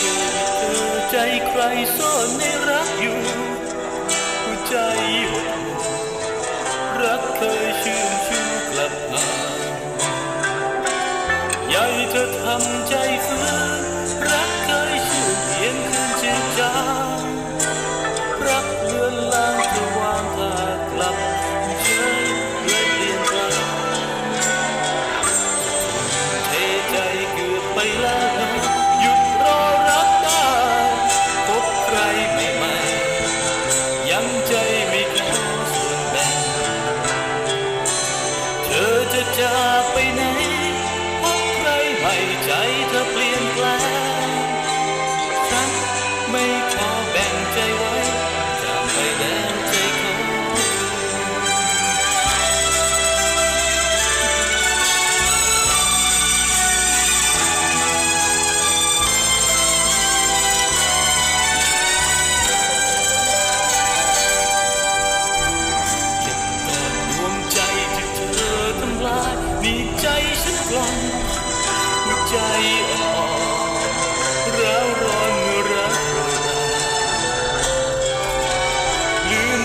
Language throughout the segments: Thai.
อยู่ใจใครซ่อนในรักอยู่ หัวใจหดรักเคยชื่นชูกลับมาใหญ่เธอทำใจฟื้นรักเคยชื่นเย็นคื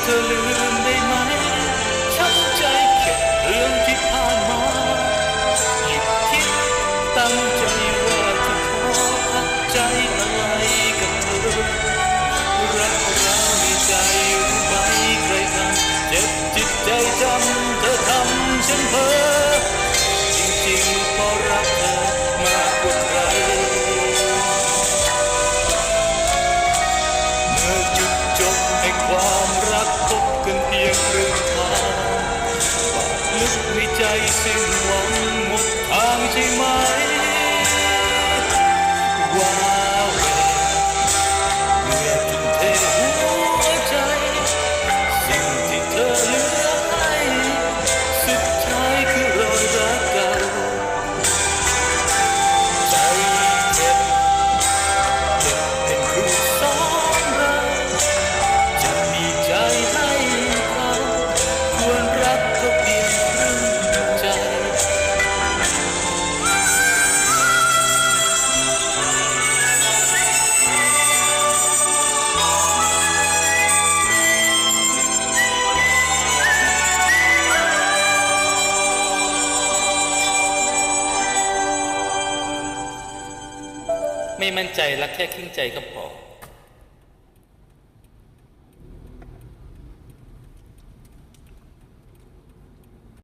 ธอลืมได้ไหมช้ำใจเก็บเรื่องที่ผ่านมาหยุดคิดตั้งใจว่าจะขอพักใจอะไรกับเธอ รักเรามีใจอยู่ไหมใครกันเจ็บจิตใจจำเธอทำฉันเพ้อจริงๆเพราะรักเธอมากกว่าใครเมื่อจุดจบแห่งความรัก กใไม่มั่นใจรักแค่ครึ่งใจก็พอ